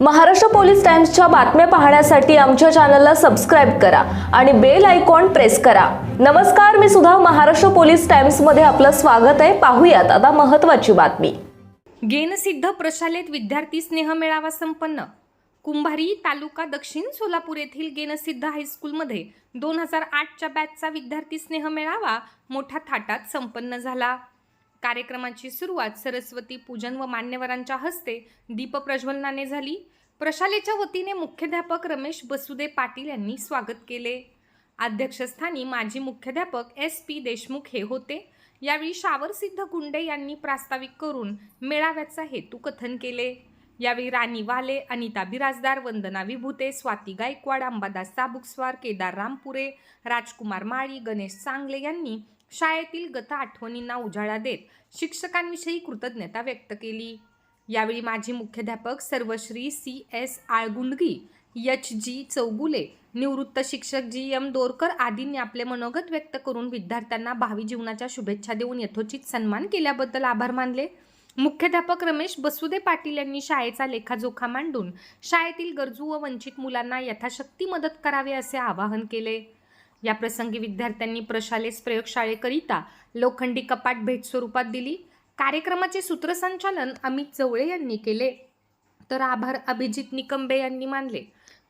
Maharashtra police टाइम्सच्या बातम्या पाहण्यासाठी आमच्या चॅनलला सबस्क्राईब करा आणि बेल आयकॉन प्रेस करा. नमस्कार मी सुद्धा महाराष्ट्र पोलीस टाइम्समध्ये आपलं स्वागत आहे. पाहूयात आता महत्त्वाची बातमी. गेनसिद्ध प्रशालेत विद्यार्थी स्नेह मेळावा संपन्न. कुंभारी तालुका दक्षिण सोलापूर येथील गेनसिद्ध हायस्कूलमध्ये दोन हजार आठच्या बॅचचा विद्यार्थी स्नेह मेळावा मोठ्या थाटात संपन्न झाला. कार्यक्रमाची सुरुवात सरस्वती पूजन व मान्यवरांच्या हस्ते दीपप्रज्वलनाने झाली. प्रशालेच्या वतीने मुख्याध्यापक रमेश बसुदे पाटील यांनी स्वागत केले. अध्यक्षस्थानी माजी मुख्याध्यापक एस पी देशमुख हे होते. यावेळी शावरसिद्ध गुंडे यांनी प्रास्ताविक करून मेळाव्याचा हेतू कथन केले. यावेळी राणी वाले अनिता बिराजदार वंदना विभूते स्वाती गायकवाड अंबादास साबुकस्वार केदार रामपुरे राजकुमार माळी गणेश चांगले यांनी शाळेतील गत आठवणींना उजाळा देत शिक्षकांविषयी कृतज्ञता व्यक्त केली. यावेळी माजी मुख्याध्यापक सर्वश्री C S Algundagi H G Chougule निवृत्त शिक्षक जी एम दोरकर आदींनी आपले मनोगत व्यक्त करून विद्यार्थ्यांना भावी जीवनाच्या शुभेच्छा देऊन यथोचित सन्मान केल्याबद्दल आभार मानले. मुख्याध्यापक रमेश बसुदे पाटील यांनी शाळेचा लेखाजोखा मांडून शाळेतील गरजू व वंचित मुलांना यथाशक्ती मदत करावे असे आवाहन केले. या प्रसंगी विद्यार्थ्यांनी प्रशालेस प्रयोगशाळेकरिता लोखंडी कपाट भेट स्वरूपात दिली. कार्यक्रमाचे सूत्रसंचालन अमित चवळे यांनी केले. तर आभार अभिजित निकंबे यांनी मानले.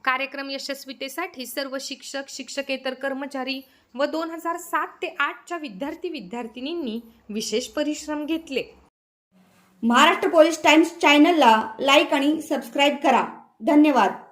कार्यक्रम यशस्वीतेसाठी सर्व शिक्षक शिक्षकेतर कर्मचारी व दोन हजार सात ते आठच्या विद्यार्थी विद्यार्थिनींनी विशेष परिश्रम घेतले. महाराष्ट्र पोलीस टाइम्स चॅनलला लाईक आणि सबस्क्राईब करा. धन्यवाद.